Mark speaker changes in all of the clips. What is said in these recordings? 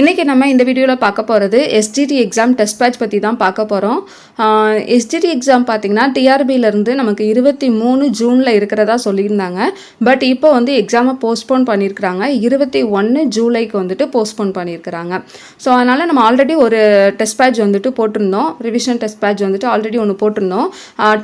Speaker 1: இன்றைக்கி நம்ம இந்த வீடியோவில் பார்க்க போகிறது எஸ்டிடி எக்ஸாம் டெஸ்ட் பேட்ச் பற்றி தான் பார்க்க போகிறோம் எஸ்டிடி எக்ஸாம் பார்த்திங்கன்னா டிஆர்பியிலேருந்து நமக்கு இருபத்தி மூணு ஜூனில் இருக்கிறதா சொல்லியிருந்தாங்க. பட் இப்போ வந்து எக்ஸாமை போஸ்ட்போன் பண்ணியிருக்கிறாங்க. இருபத்தி ஒன்று ஜூலைக்கு வந்துட்டு போஸ்ட்போன் பண்ணியிருக்கிறாங்க. ஸோ அதனால் நம்ம ஆல்ரெடி ஒரு டெஸ்ட் பேட்ச் வந்துட்டு போட்டிருந்தோம். ரிவிஷன் டெஸ்ட் பேட்ச் வந்துட்டு ஆல்ரெடி ஒன்று போட்டிருந்தோம்.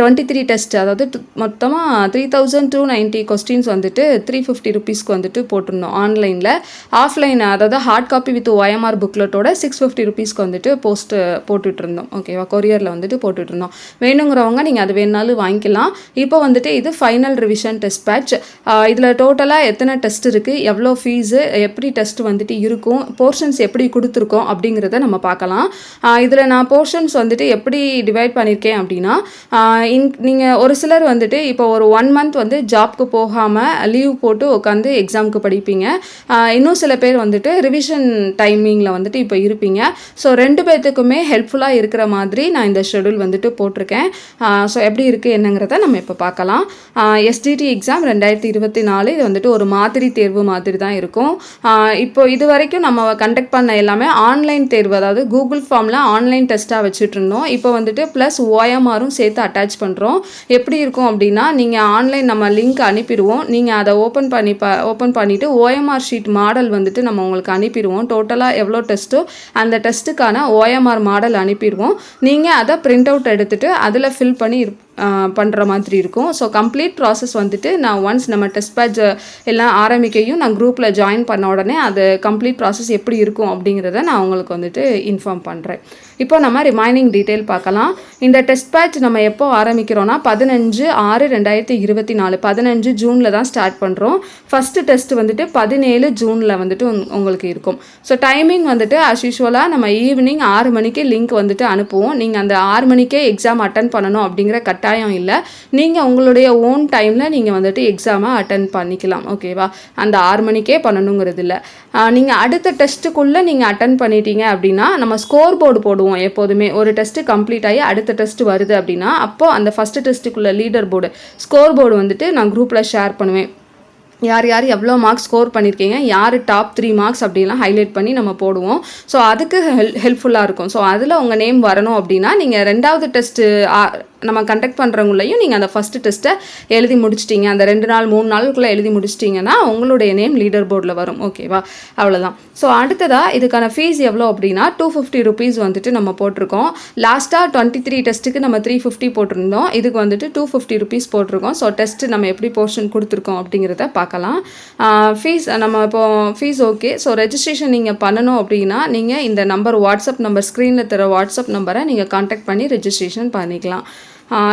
Speaker 1: டுவெண்ட்டி த்ரீ டெஸ்ட் அதாவது மொத்தமாக three thousand two ninety questions வந்துட்டு த்ரீ ஃபிஃப்டி ருபீஸ்க்கு வந்துட்டு போட்டிருந்தோம் ஆன்லைனில் ஆஃப்லைன் அதாவது ஹார்ட் காப்பி வித் ஒயம்ஆர் புக்லெட்டோட சிக்ஸ் ஃபிஃப்டி ருபீஸ்க்கு வந்துட்டு போஸ்ட்டு போட்டுட்ருந்தோம். ஓகேவா கொரியரில் வந்துட்டு போட்டுட்ருந்தோம். வேணுங்கிறவங்க நீங்கள் அது வேணாலும் வாங்கிக்கலாம். இப்போ வந்துட்டு இது ஃபைனல் ரிவிஷன் டெஸ்ட் பேட்ச் இதில் டோட்டலாக எத்தனை டெஸ்ட் இருக்குது எவ்வளோ ஃபீஸு எப்படி டெஸ்ட் வந்துட்டு இருக்கும்? போர்ஷன்ஸ் எப்படி கொடுத்துருக்கோம்? அப்படிங்கிறத நம்ம பார்க்கலாம். இதில் நான் போர்ஷன்ஸ் வந்துட்டு எப்படி டிவைட் பண்ணியிருக்கேன் அப்படின்னா இன் நீங்கள் ஒரு சிலர் வந்துட்டு இப்போ ஒரு ஒன் மந்த் வந்து ஜாப்க்கு போகாமல் லீவ் போட்டு உட்காந்து எக்ஸாமுக்கு படிப்பீங்க. இன்னும் சில பேர் வந்துட்டு ரிவிஷன் டைம் டைமிங்கில் வந்துட்டு இப்போ இருப்பீங்க. ஸோ ரெண்டு பேர்த்துக்குமே ஹெல்ப்ஃபுல்லாக இருக்கிற மாதிரி நான் இந்த ஷெடியூல் வந்துட்டு போட்டிருக்கேன். ஸோ எப்படி இருக்குது என்னங்கிறத நம்ம இப்போ பார்க்கலாம். எஸ்டிடி எக்ஸாம் ரெண்டாயிரத்தி இருபத்தி நாலு இது வந்துட்டு ஒரு மாதிரி தேர்வு மாதிரி தான் இருக்கும். இப்போ இது வரைக்கும் நம்ம கண்டக்ட் பண்ண எல்லாமே ஆன்லைன் தேர்வு அதாவது கூகுள் ஃபார்மில் ஆன்லைன் டெஸ்ட்டாக வச்சுட்டு இருந்தோம் இப்போ வந்துட்டு ப்ளஸ் ஓஎம்ஆரும் சேர்த்து அட்டாச் பண்ணுறோம் எப்படி இருக்கும் அப்படின்னா நீங்கள் ஆன்லைன் நம்ம லிங்க் அனுப்பிடுவோம். நீங்கள் அதை ஓப்பன் பண்ணி ப ஓப்பன் பண்ணிவிட்டு ஓஎம்ஆர் ஷீட் மாடல் வந்துட்டு நம்ம உங்களுக்கு அனுப்பிடுவோம். டோட்டலாக எவ்வளோ டெஸ்ட்டோ அந்த டெஸ்ட்டுக்கான ஓஎம்ஆர் மாடல் அனுப்பிடுவோம். நீங்கள் அதை பிரிண்ட் அவுட் எடுத்துகிட்டு அதில் ஃபில் பண்ணி பண்ணுற மாதிரி இருக்கும். ஸோ கம்ப்ளீட் ப்ராசஸ் வந்துட்டு நான் ஒன்ஸ் நம்ம டெஸ்ட் பேட்ச் எல்லாம் ஆரம்பிக்கையும் நான் குரூப்பில் ஜாயின் பண்ண உடனே அது கம்ப்ளீட் ப்ராசஸ் எப்படி இருக்கும் அப்படிங்கிறத நான் உங்களுக்கு வந்துட்டு இன்ஃபார்ம் பண்ணுறேன் இப்போ நம்ம ரிமைனிங் டீட்டெயில் பார்க்கலாம். இந்த டெஸ்ட் பேட்ச் நம்ம எப்போ ஆரம்பிக்கிறோன்னா பதினஞ்சு ஆறு ரெண்டாயிரத்தி இருபத்தி நாலு பதினஞ்சு ஜூனில் தான் ஸ்டார்ட் பண்ணுறோம் ஃபஸ்ட்டு டெஸ்ட் வந்துட்டு பதினேழு ஜூனில் வந்துட்டு உங்களுக்கு இருக்கும். ஸோ டைமிங் வந்துட்டு அஸ் யூஷுவலாக நம்ம ஈவினிங் ஆறு மணிக்கு லிங்க் வந்துட்டு அனுப்புவோம். நீங்கள் அந்த ஆறு மணிக்கே எக்ஸாம் அட்டன் பண்ணணும் அப்படிங்கிற கட்டாயம் இல்லை. நீங்கள் உங்களுடைய ஓன் டைமில் நீங்கள் வந்துட்டு எக்ஸாமை அட்டன் பண்ணிக்கலாம் ஓகேவா அந்த ஆறு மணிக்கே பண்ணணுங்கிறது இல்லை. நீங்கள் அடுத்த டெஸ்ட்டுக்குள்ளே நீங்கள் அட்டன் பண்ணிட்டீங்க அப்படின்னா நம்ம ஸ்கோர் போர்டு போடுவோம் எப்போதுமே. ஒரு டெஸ்ட்டு கம்ப்ளீட் ஆகி அடுத்த டெஸ்ட் வருது அப்படின்னா அப்போது அந்த ஃபஸ்ட்டு டெஸ்ட்டுக்குள்ளே லீடர் போர்டு ஸ்கோர் போர்டு வந்துட்டு நான் குரூப்பில் ஷேர் பண்ணுவேன். யார் யார் எவ்வளோ மார்க்ஸ் ஸ்கோர் பண்ணியிருக்கீங்க யார் டாப் த்ரீ மார்க்ஸ் அப்படிலாம் ஹைலைட் பண்ணி நம்ம போடுவோம். ஸோ அதுக்கு ஹெல் ஹெல்ப்ஃபுல்லாக இருக்கும். ஸோ அதில் உங்கள் நேம் வரணும் அப்படின்னா நீங்கள் ரெண்டாவது டெஸ்ட்டு நம்ம கண்டக்ட் பண்ணுறவங்களையும் நீங்கள் அந்த ஃபஸ்ட்டு டெஸ்ட்டை எழுதி முடிச்சிட்டிங்க. அந்த ரெண்டு நாள் மூணு நாளுக்குள்ளே எழுதி முடிச்சிட்டிங்கன்னா உங்களுடைய நேம் லீடர் போர்டில் வரும். ஓகேவா அவ்வளோதான் ஸோ அடுத்ததாக இதுக்கான ஃபீஸ் எவ்வளோ அப்படின்னா டூ ஃபிஃப்டி ருபீஸ் வந்துட்டு நம்ம போட்டிருக்கோம். லாஸ்ட்டாக டுவெண்ட்டி த்ரீ டெஸ்ட்டுக்கு நம்ம த்ரீ ஃபிஃப்டி போட்டிருந்தோம். இதுக்கு வந்துட்டு டூ ஃபிஃப்டி ருபீஸ் போட்டிருக்கோம். ஸோ டெஸ்ட் நம்ம எப்படி போர்ஷன் கொடுத்துருக்கோம் அப்படிங்கிறத பார்க்கலாம். ஃபீஸ் நம்ம இப்போ ஃபீஸ் ஓகே ஸோ ரெஜிஸ்ட்ரேஷன் நீங்கள் பண்ணணும் அப்படின்னா நீங்கள் இந்த நம்பர் வாட்ஸ்அப் நம்பர் ஸ்க்ரீனில் தர வாட்ஸ்அப் நம்பரை நீங்கள் கான்டாக்ட் பண்ணி ரெஜிஸ்ட்ரேஷன் பண்ணிக்கலாம்.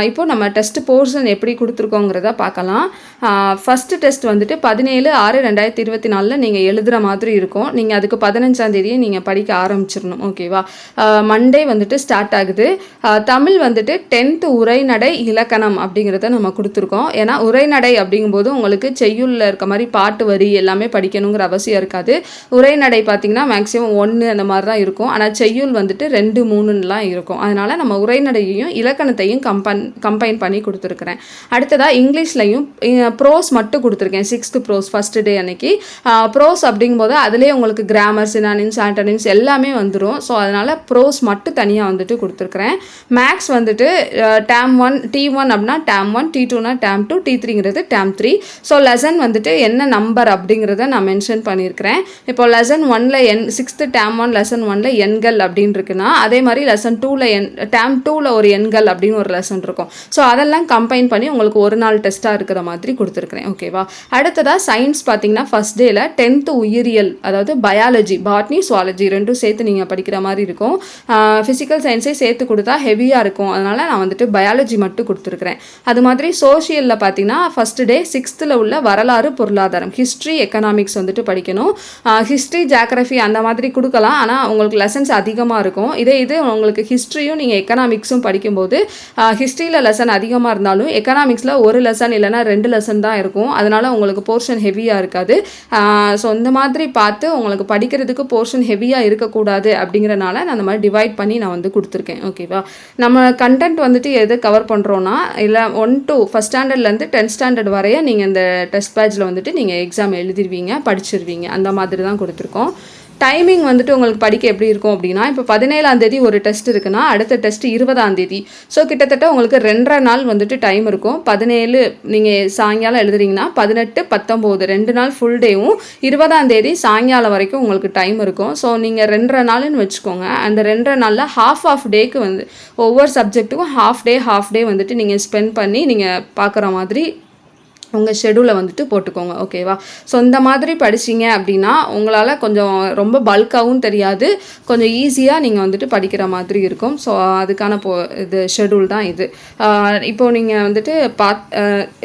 Speaker 1: இப்போது நம்ம டெஸ்ட் போர்ஷன் எப்படி கொடுத்துருக்கோங்கிறத பார்க்கலாம். ஃபஸ்ட்டு டெஸ்ட் வந்துட்டு பதினேழு ஆறு ரெண்டாயிரத்தி இருபத்தி நாலில் நீங்கள் எழுதுகிற மாதிரி இருக்கும். நீங்கள் அதுக்கு பதினஞ்சாந்தேதியே நீங்கள் படிக்க ஆரம்பிச்சிடணும். ஓகேவா மண்டே வந்துட்டு ஸ்டார்ட் ஆகுது. தமிழ் வந்துட்டு டென்த்து உரைநடை இலக்கணம் அப்படிங்கிறத நம்ம கொடுத்துருக்கோம். ஏன்னா உரைநடை அப்படிங்கும்போது உங்களுக்கு செய்யுளில் இருக்க மாதிரி பாட்டு வரி எல்லாமே படிக்கணுங்கிற அவசியம் இருக்காது. உரைநடை பார்த்தீங்கன்னா மேக்ஸிமம் ஒன்று அந்த மாதிரி தான் இருக்கும். ஆனால் செய்யுள் வந்துட்டு ரெண்டு மூணுலாம் இருக்கும். அதனால் நம்ம உரைநடையையும் இலக்கணத்தையும் கம்பன் கம்பைன் பண்ணி கொடுத்துருக்குறேன். அடுத்ததாக இங்கிலீஷ்லையும் ப்ரோஸ் மட்டும் கொடுத்துருக்கேன். சிக்ஸ்த்து ப்ரோஸ் ஃபஸ்ட்டு டே அன்னைக்கு. ப்ரோஸ் அப்படிங்கும்போது அதிலே உங்களுக்கு கிராமர் சினானிம்ஸ் ஆண்டனிம்ஸ் எல்லாமே வந்துடும் ஸோ அதனால் ப்ரோஸ் மட்டும் தனியாக வந்துட்டு கொடுத்துருக்குறேன். மேக்ஸ் வந்துட்டு டேம் ஒன் டி ஒன் அப்படின்னா டேம் ஒன் டி டூனா டேம் டூ டி த்ரீங்கிறது டேம் த்ரீ ஸோ லெசன் வந்துட்டு என்ன நம்பர் அப்படிங்கிறத நான் மென்ஷன் பண்ணியிருக்கிறேன். இப்போ லெசன் ஒனில் என் சிக்ஸ்த்து டேம் ஒன் லெசன் ஒனில் எண்கள் அப்படின்னு இருக்குன்னா அதே மாதிரி லெசன் டூவில் என் டேம் டூவில் ஒரு எண்கள் அப்படின்னு ஒரு லெசன் இருக்கும். ஸோ அதெல்லாம் கம்பைன் பண்ணி உங்களுக்கு ஒரு நாள் டெஸ்ட்டாக இருக்கிற மாதிரி கொடுத்துருக்குறேன். ஓகேவா அடுத்ததாக சயின்ஸ் பார்த்தீங்கன்னா ஃபஸ்ட் டேல டென்த்து உயிரியல் அதாவது பயாலஜி பாட்னி சுவாலஜி ரெண்டும் சேர்த்து நீங்கள் படிக்கிற மாதிரி இருக்கும். ஃபிசிக்கல் சயின்ஸே சேர்த்து கொடுத்தா ஹெவியாக இருக்கும். அதனால் நான் வந்துட்டு பயாலஜி மட்டும் கொடுத்துருக்குறேன். அது மாதிரி சோஷியலில் பார்த்தீங்கன்னா ஃபஸ்ட் டே சிக்ஸ்த்தில் உள்ள வரலாறு பொருளாதாரம் ஹிஸ்ட்ரி எக்கனாமிக்ஸ் வந்துட்டு படிக்கணும். ஹிஸ்ட்ரி ஜாகிரஃபி அந்த மாதிரி கொடுக்கலாம். ஆனால் உங்களுக்கு லெசன்ஸ் அதிகமாக இருக்கும். இதே இது உங்களுக்கு ஹிஸ்ட்ரியும் நீங்கள் எக்கனாமிக்ஸும் படிக்கும்போது ஹிஸ்ட்ரியில் லெசன் அதிகமாக இருந்தாலும் எக்கனாமிக்ஸில் ஒரு லெசன் இல்லைனா ரெண்டு லெசன் தான் இருக்கும். அதனால் உங்களுக்கு போர்ஷன் ஹெவியாக இருக்காது. ஸோ இந்த மாதிரி பார்த்து உங்களுக்கு படிக்கிறதுக்கு போர்ஷன் ஹெவியாக இருக்கக்கூடாது அப்படிங்கிறனால நான் அந்த மாதிரி டிவைட் பண்ணி நான் வந்து கொடுத்துருக்கேன். ஓகேவா நம்ம கண்டென்ட் வந்துட்டு எது கவர் பண்ணுறோன்னா இல்லை ஒன் டூ ஃபஸ்ட் ஸ்டாண்டர்ட்லேருந்து டென்த் ஸ்டாண்டர்ட் வரைய நீங்கள் இந்த டெஸ்ட் பேட்சில் வந்துட்டு நீங்கள் எக்ஸாம் எழுதிருவீங்க படிச்சிருவீங்க. அந்த மாதிரி தான் கொடுத்துருக்கோம். டைமிங் வந்துட்டு உங்களுக்கு படிக்க எப்படி இருக்கும் அப்படின்னா இப்போ பதினேழாம் தேதி ஒரு டெஸ்ட் இருக்குன்னா அடுத்த டெஸ்ட் இருபதாம் தேதி. ஸோ கிட்டத்தட்ட உங்களுக்கு ரெண்டரை நாள் வந்துட்டு டைம் இருக்கும். பதினேழு நீங்கள் சாயங்காலம் எழுதுறீங்கன்னா பதினெட்டு பத்தொம்போது ரெண்டு நாள் ஃபுல் டேவும் இருபதாம் தேதி சாயங்காலம் வரைக்கும் உங்களுக்கு டைம் இருக்கும். ஸோ நீங்கள் ரெண்டரை நாள்னு வச்சுக்கோங்க. அந்த ரெண்டரை நாளில் ஹாஃப் ஆஃப் டேக்கு வந்து ஒவ்வொரு சப்ஜெக்ட்டுக்கும் ஹாஃப் டே ஹாஃப் டே வந்துட்டு நீங்கள் ஸ்பெண்ட் பண்ணி நீங்கள் பார்க்குற மாதிரி உங்கள் ஷெடியூலை வந்துட்டு போட்டுக்கோங்க ஓகேவா ஸோ இந்த மாதிரி படிச்சிங்க அப்படின்னா உங்களால் கொஞ்சம் ரொம்ப பல்காகவும் தெரியாது. கொஞ்சம் ஈஸியாக நீங்கள் வந்துட்டு படிக்கிற மாதிரி இருக்கும். ஸோ அதுக்கான போ இது ஷெடியூல் தான் இது. இப்போது நீங்கள் வந்துட்டு பாத்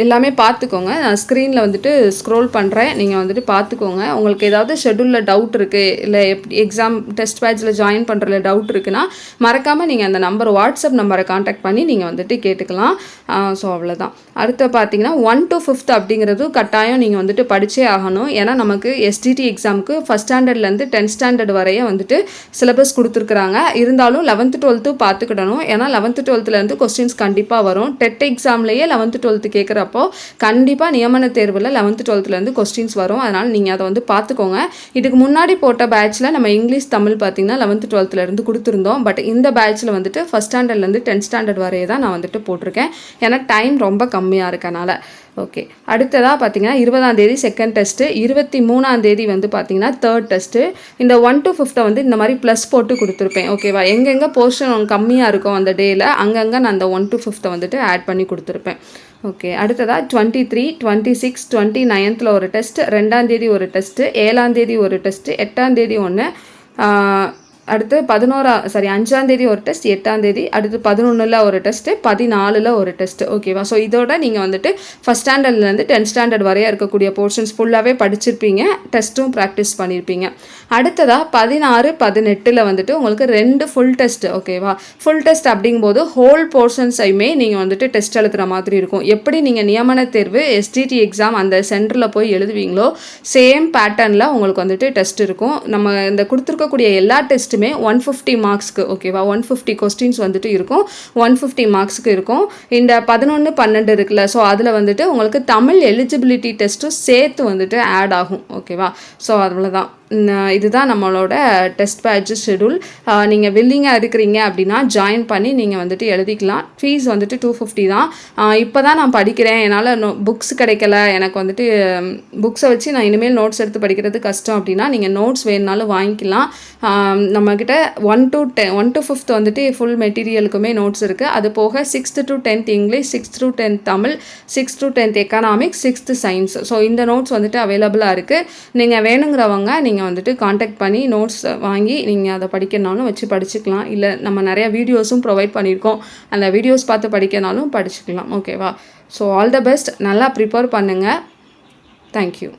Speaker 1: எல்லாமே பார்த்துக்கோங்க நான் ஸ்க்ரீனில் வந்துட்டு ஸ்க்ரோல் பண்ணுறேன் நீங்கள் வந்துட்டு பார்த்துக்கோங்க உங்களுக்கு ஏதாவது ஷெடியூலில் டவுட் இருக்குது இல்லை எப்படி எக்ஸாம் டெஸ்ட் பேட்சில் ஜாயின் பண்ணுறதுல டவுட் இருக்குன்னா மறக்காமல் நீங்கள் அந்த நம்பர் வாட்ஸ்அப் நம்பரை காண்டாக்ட் பண்ணி நீங்கள் வந்துட்டு கேட்டுக்கலாம். ஸோ அவ்வளோதான் அடுத்து பார்த்தீங்கன்னா ஒன் டு ஃபிஃப்த் அப்படிங்கிறது கட்டாயம் நீங்கள் வந்துட்டு படித்தே ஆகணும். ஏன்னா நமக்கு எஸ்டிடி எக்ஸாமுக்கு ஃபஸ்ட் ஸ்டாண்டர்ட்லேருந்து டென்த் ஸ்டாண்டர்ட் வரைய வந்துட்டு சிலபஸ் கொடுத்துருக்குறாங்க. இருந்தாலும் லெவன்த்து டுவெல்த்து பார்த்துக்கிடணும். ஏன்னா லெவன்த்து டுவெல்த்துலேருந்து கொஸ்டின்ஸ் கண்டிப்பாக வரும். டெட் எக்ஸாம்லேயே லெவன்த்து டுவெல்த்து கேட்குறப்போ கண்டிப்பாக நியமன தேர்வில் லெவன்த்து டுவெல்த்துலேருந்து கொஸ்டின்ஸ் வரும். அதனால் நீங்கள் அதை வந்து பார்த்துக்கோங்க. இதுக்கு முன்னாடி போட்ட பேட்ச்சில் நம்ம இங்கிலீஷ் தமிழ் பார்த்தீங்கன்னா லெவன்த்து டுவெல்த்துலேருந்து கொடுத்துருந்தோம். பட் இந்த பேட்ச்சில் வந்துட்டு ஃபஸ்ட் ஸ்டாண்டர்ட்லேருந்து டென்த் ஸ்டாண்டர்ட் வரையே தான் நான் வந்துட்டு போட்டிருக்கேன். ஏன்னா டைம் ரொம்ப கம்மியாக இருக்கனால. ஓகே அடுத்ததாக பார்த்தீங்கன்னா இருபதாம் தேதி செகண்ட் டெஸ்ட்டு இருபத்தி மூணாம் தேதி வந்து பார்த்தீங்கன்னா தேர்ட் டெஸ்ட்டு இந்த ஒன் டு ஃபிஃப்த்தை வந்து இந்த மாதிரி ப்ளஸ் போட்டு கொடுத்துருப்பேன். ஓகேவா எங்கெங்கே போர்ஷன் கம்மியாக இருக்கும் அந்த டேயில் அங்கங்கே நான் அந்த ஒன் டு ஃபிஃப்த்தை வந்துட்டு ஆட் பண்ணி கொடுத்துருப்பேன். ஓகே அடுத்ததாக twenty three twenty six twenty நைன்த்தில் ஒரு டெஸ்ட் ரெண்டாந்தேதி ஒரு டெஸ்ட்டு ஏழாந்தேதி ஒரு டெஸ்ட்டு எட்டாந்தேதி ஒன்று அடுத்து பதினோரா சாரி அஞ்சாந்தேதி ஒரு டெஸ்ட் எட்டாந்தேதி அடுத்து பதினொன்றில் ஒரு டெஸ்ட்டு பதினாலில் ஒரு டெஸ்ட்டு ஓகேவா ஸோ இதோட நீங்கள் வந்துட்டு ஃபஸ்ட் ஸ்டாண்டர்ட்லேருந்து டென்த் ஸ்டாண்டர்ட் வரைய இருக்கக்கூடிய போர்ஷன்ஸ் ஃபுல்லாகவே படிச்சிருப்பீங்க டெஸ்ட்டும் ப்ராக்டிஸ் பண்ணியிருப்பீங்க அடுத்ததாக பதினாறு பதினெட்டில் வந்துட்டு உங்களுக்கு ரெண்டு ஃபுல் டெஸ்ட் ஓகேவா ஃபுல் டெஸ்ட் அப்படிங்கும்போது ஹோல் போர்ஷன்ஸையுமே நீங்கள் வந்துட்டு டெஸ்ட் எழுதுகிற மாதிரி இருக்கும். எப்படி நீங்கள் நியமன தேர்வு எஸ்டிடி எக்ஸாம் அந்த சென்டரில் போய் எழுதுவீங்களோ சேம் பேட்டர்னில் உங்களுக்கு வந்துட்டு டெஸ்ட் இருக்கும். நம்ம இந்த கொடுத்துருக்கக்கூடிய எல்லா டெஸ்ட்டுமே எல்லாத்துக்குமே ஒன் ஃபிஃப்டி மார்க்ஸ்க்கு ஓகேவா ஒன் ஃபிஃப்டி கொஸ்டின்ஸ் வந்துட்டு இருக்கும். ஒன் ஃபிஃப்டி மார்க்ஸ்க்கு இருக்கும். இந்த பதினொன்று பன்னெண்டு இருக்குல்ல ஸோ அதில் வந்துட்டு உங்களுக்கு தமிழ் எலிஜிபிலிட்டி டெஸ்ட்டும் சேர்த்து வந்துட்டு ஆட் ஆகும் ஓகேவா ஸோ அவ்வளோதான் இதுதான் நம்மளோட டெஸ்ட் பேட்ச் ஷெடியூல் நீங்கள் வில்லிங்காக இருக்கிறீங்க அப்படின்னா ஜாயின் பண்ணி நீங்கள் வந்துட்டு எழுதிக்கலாம். ஃபீஸ் வந்துட்டு டூ ஃபிஃப்டி தான். இப்போ தான் நான் படிக்கிறேன். என்னால் நோ புக்ஸ் கிடைக்கல. எனக்கு வந்துட்டு புக்ஸை வச்சு நான் இனிமேல் நோட்ஸ் எடுத்து படிக்கிறது கஷ்டம் அப்படின்னா நீங்கள் நோட்ஸ் வேணுனாலும் வாங்கிக்கலாம். நம்மக்கிட்ட one to ten one to fifth வந்துட்டு ஃபுல் மெட்டீரியலுக்குமே நோட்ஸ் இருக்குது அது போக sixth to tenth English sixth to tenth Tamil sixth to tenth economics sixth science so இந்த நோட்ஸ் வந்துட்டு அவைலபிளாக இருக்குது நீங்கள் வேணுங்கிறவங்க நீங்கள் நீங்கள் வந்துட்டு காண்டாக்ட் பண்ணி நோட்ஸ் வாங்கி நீங்கள் அதை படிக்கணும்னாலும் வச்சு படிச்சுக்கலாம். இல்லை நம்ம நிறையா வீடியோஸும் ப்ரொவைட் பண்ணியிருக்கோம். அந்த வீடியோஸ் பார்த்து படிக்கனாலும் படிச்சுக்கலாம். ஓகேவா ஸோ ஆல் த பெஸ்ட் நல்லா ப்ரிப்பேர் பண்ணுங்கள் தேங்க்யூ